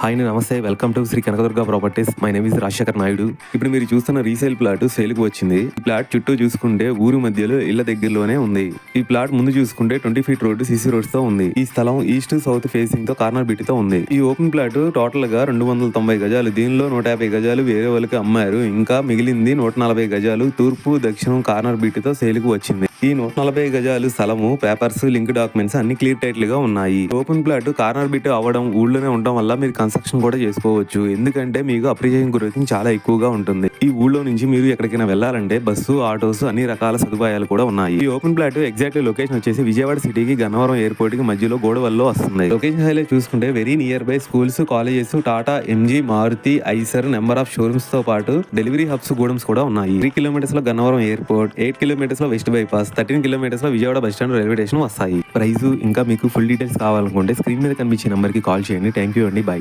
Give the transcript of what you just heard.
Hi నమస్తే. Welcome to Shri Kanakadurga properties my name is Rajasekhar Naidu. ఇప్పుడు మీరు చూస్తున్న రీసేల్ ప్లాట్ సేల్కి వచ్చింది. ఈ ప్లాట్ చుట్టూ చూసుకుంటే ఊరు మధ్యలో ఇళ్ళ దగ్గరలోనే ఉంది. ఈ ప్లాట్ ముందు చూసుకుంటే ట్వంటీ ఫీట్ రోడ్డు సీసీ రోడ్స్తో ఉంది. ఈ స్థలం ఈస్ట్ సౌత్ ఫేసింగ్తో కార్నర్ బిట్తో ఉంది. ఈ ఓపెన్ ప్లాట్ టోటల్గా రెండు వందల తొంభై గజాలు. దీనిలో నూట యాభై గజాలు వేరే వాళ్ళకి అమ్మారు. ఇంకా మిగిలింది నూట నలభై గజాలు తూర్పు దక్షిణం కార్నర్ బిట్తో సేల్కి వచ్చింది. ఈ నూట నలభై గజాలు స్థలము పేపర్స్ లింక్ డాక్యుమెంట్స్ అన్ని క్లియర్ టైటిల్గా ఉన్నాయి. ఓపెన్ ప్లాట్ కార్నర్ బిట్ అవ్వడం ఊళ్ళోనే ఉండడం వల్ల మీరు కన్స్ట్రక్షన్ కూడా చేసుకోవచ్చు. ఎందుకంటే మీకు అప్రిషియేషన్ గ్రోత్ చాలా ఎక్కువగా ఉంటుంది. ఈ ఊళ్ళో నుంచి మీరు ఎక్కడికైనా వెళ్ళాలంటే బస్సు ఆటోస్ అన్ని రకాల సదుపాయాలు కూడా ఉన్నాయి. ఈ ఓపెన్ ప్లాట్ ఎగ్జాక్ట్ లొకేషన్ వచ్చేసి విజయవాడ సిటీకి గన్నవరం ఎయిర్పోర్ట్కి మధ్యలో గోడవల్లో వస్తుంది. లొకేషన్ హైలైట్ చూసుకుంటే very near by schools colleges Tata MG Maruti Eicher number of షోరూమ్స్తో పాటు డెలివరీ హబ్స్ గూడమ్స్ కూడా ఉన్నాయి. త్రీ కిలోమీటర్స్లో గన్నవరం ఎయిర్పోర్ట్ ఎయిట్ కిలోమీటర్స్లో west bypass thirteen కిలోమీటర్స్లో Vijayawada bus stand railway station వస్తాయి. ప్రైస్ ఇంకా మీకు ఫుల్ డీటెయిల్స్ కావాలనుకుంటే స్క్రీన్ మీద కనిపించే నెంబర్కి కాల్ చేయండి. థ్యాంక్ యూ అండి. బై